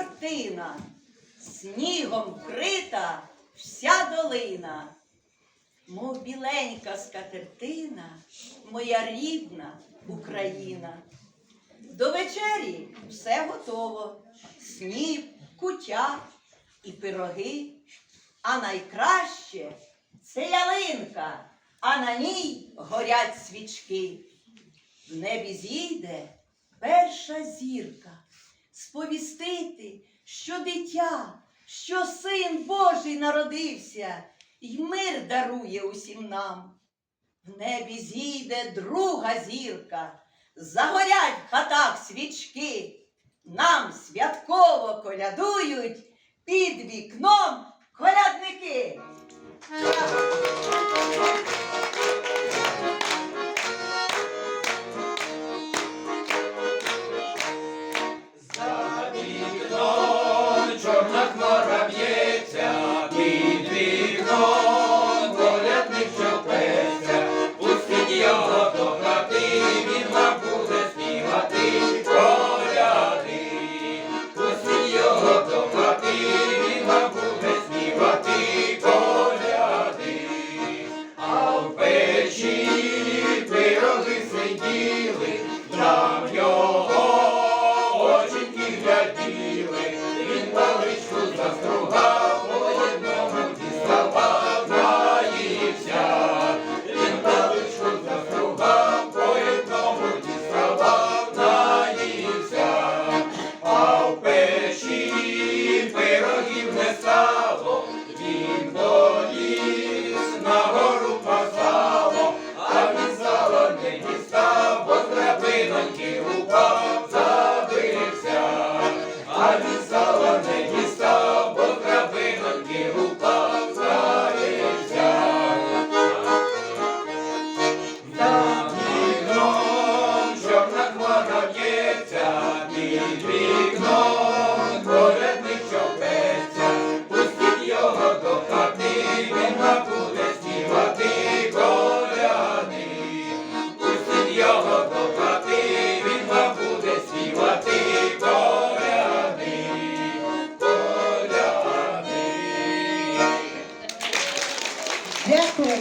картина, снігом вкрита вся долина, мов біленька скатертина, моя рідна Україна. До вечері все готово. Сніп, кутя і пироги. А найкраще це ялинка, а на ній горять свічки. В небі зійде перша зірка сповістити, що дитя, що син Божий народився, й мир дарує усім нам. В небі зійде друга зірка, загорять в хатах свічки, нам святково колядують під вікном করে